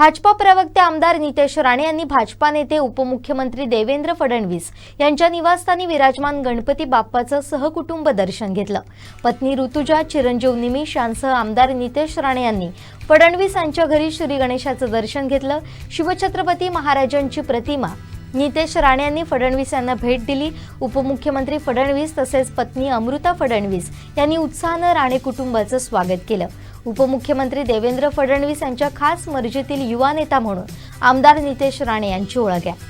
भाजपा प्रवक्ते आमदार नितेश राणे यांनी भाजपा नेते उपमुख्यमंत्री देवेंद्र फडणवीस यांच्या निवासस्थानी विराजमान गणपती बाप्पाचं सहकुटुंब दर्शन घेतलं. पत्नी ऋतुजा चिरंजीव निमिष यांसह आमदार नितेश राणे यांनी फडणवीस यांच्या घरी श्री गणेशाचं दर्शन घेतलं. शिवछत्रपती महाराजांची प्रतिमा. नितेश राणे यांनी फडणवीस यांना भेट दिली. उपमुख्यमंत्री फडणवीस तसेच पत्नी अमृता फडणवीस यांनी उत्साहानं राणे कुटुंबाचं स्वागत केलं. उपमुख्यमंत्री देवेंद्र फडणवीस यांच्या खास मर्जीतील युवा नेता म्हणून आमदार नितेश राणे यांची ओळख आहे.